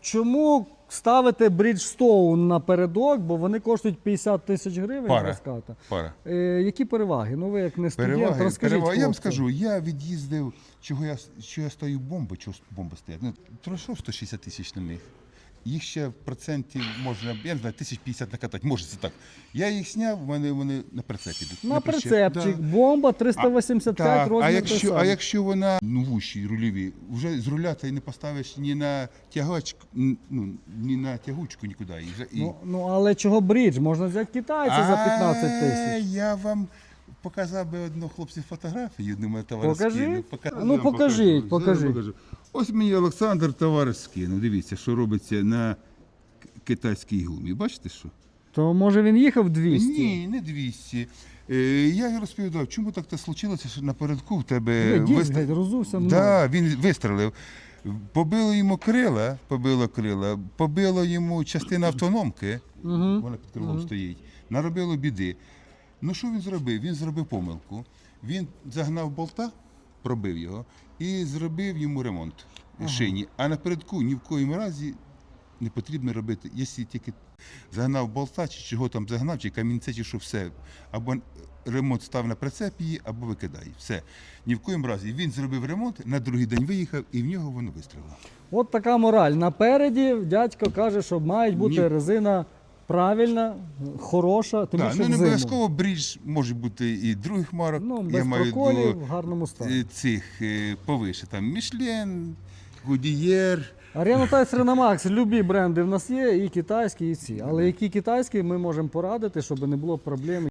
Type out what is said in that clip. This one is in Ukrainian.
Чому ставити Bridgestone напередок, бо вони коштують 50 тисяч гривень Пара. розката? Пара. Е, які переваги? Ну ви як не студент, Переваги, розкажіть. переваги. Я вам хлопцям. скажу, я від'їздив, чого я, що я стою бомби, чого бомби стоять. Ну, пройшов 160 тисяч на них. Їх ще процентів можна, я не знаю, тисяч 50 накатати, може це так. Я їх зняв, вони, вони на прицеп ідуть. На причеп. прицепчик, Да. бомба 385 Так, розмір. а той якщо, а самий. якщо вона ну, вущі рульові, вже з руля ти не поставиш ні на тягач, н- ну, ні на тягучку, нікуди. І, вже- і... Ну, ну але чого бридж? Можна взяти китайця за 15 А, тисяч. Я вам показав би одну хлопців фотографію, думаю, товариш Покажи. скинув. Пока- Ну, покажіть, Ось мені Олександр товариш скинув. Дивіться, що робиться на китайській гумі. Бачите що? То може він їхав 200? Ні, не 200. Е, Я розповідав, чому так це случилося, що напередку в тебе Е, Дід вист- геть розувся мною. Да, він вистрелив. Побило йому крила, побило крила, побило йому частина автономки, вона під крилом стоїть, наробило біди. Ну що він зробив? Він зробив помилку. Він загнав болта, пробив його і зробив йому ремонт шині. А напередку ні в коїм разі не потрібно робити, якщо тільки загнав болта, чи чого там загнав, чи камінце, чи що все. Або ремонт став на прицеп її, або викидає. Все. Ні в коїм разі. Він зробив ремонт, на другий день виїхав, і в нього воно вистрілило. От така мораль. Напереді дядько каже, що має бути Ні. резина правильна, хороша, тому Так, що ну не обов'язково брідж може бути і других марок. Ну, без проколів, в гарному стані. е, цих е, повише. Там Мішлен, Гудієр. Аріано Тайс Макс, любі бренди в нас є, і китайські, і ці. Але які китайські ми можемо порадити, щоб не було проблем